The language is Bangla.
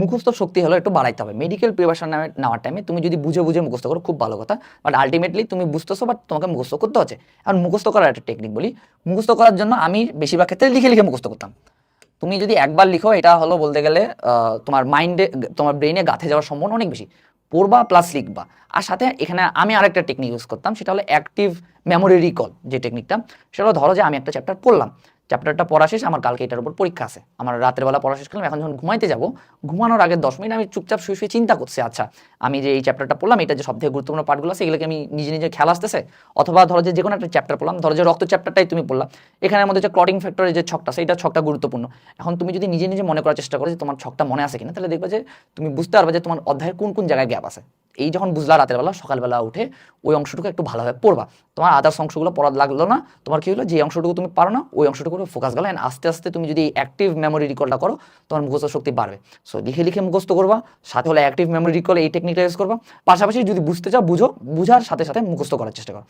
মুখস্থ শক্তি হলো একটু বাড়াইতে হবে। মেডিকেল প্রিপারেশন নেওয়ার টাইমে তুমি যদি বুঝে বুঝে মুখস্থ করো, খুব ভালো কথা। বাট আলটিমেটলি তুমি বুঝতেছো বাট তোমাকে মুখস্থ করতে হচ্ছে। আর মুখস্থ করার একটা টেকনিক বলি। মুখস্থ করার জন্য আমি বেশিরভাগ ক্ষেত্রে লিখে লিখে মুখস্থ করতাম। তুমি যদি একবার লিখো, এটা হলো বলতে গেলে তোমার মাইন্ডে তোমার ব্রেনে গাঁথে যাওয়ার সম্ভাবনা অনেক বেশি। পড়বা প্লাস লিখবা। আর সাথে এখানে আমি আরেকটা টেকনিক ইউজ করতাম, সেটা হলো অ্যাক্টিভ মেমোরি রিকল যে টেকনিকটা সেটা হলো ধরো যে আমি একটা চ্যাপ্টার পড়লাম। চ্যাপ্টারটা পড়া শেষ, আমার কালকে এটার উপর পরীক্ষা আছে। আমার রাতের বেলা পড়া শেষ করলাম, এখন যখন ঘুমাইতে যাব, ঘুমানোর আগে দশ মিনিট আমি চুপচাপ শুয়ে শুয়ে চিন্তা করছি আচ্ছা আমি যে এই চ্যাপ্টারটা পড়লাম, এটা যে সবথেকে গুরুত্বপূর্ণ পার্টগুলো আছে, এগুলোকে আমি নিজে নিজে খেয়াল আসতেছে? অথবা ধরো যে কোনো একটা চ্যাপ্টার পড়লাম, ধরো যে রক্ত চ্যাপ্টারটাই তুমি পড়লাম এখানের মধ্যে যে ক্লটিং ফ্যাক্টরের যে ছকটা সেইটা ছকটা গুরুত্বপূর্ণ। এখন তুমি যদি নিজে নিজে মনে করার চেষ্টা করো যে তোমার ছকটা মনে আছে কিনা, তাহলে দেখবে যে তুমি বুঝতে পারবে যে তোমার অধ্যায়ের কোন কোন জায়গায় গ্যাপ আছে। এই যখন বুঝলা রাতের বেলা, সকালবেলা উঠে ওই অংশটুকু একটু ভালোভাবে পড়বা। তোমার আদার্স অংশগুলো পড়া লাগল না। তোমার কী হলো? যে অংশটুকু তুমি পারো না, ওই অংশটুকু ফোকাস গেলো আস্তে আস্তে তুমি যদি অ্যাক্টিভ মেমোরি রিকলটা করো, তোমার মুখস্থ শক্তি বাড়বে। সো লিখে লিখে মুখস্থ করবা, সাথে হলে অ্যাক্টিভ মেমোরি রিকল এই টেকনিকটা ইউজ করবা। পাশাপাশি যদি বুঝতে চাও, বুঝো, বুঝার সাথে সাথে মুখস্থ করার চেষ্টা করো।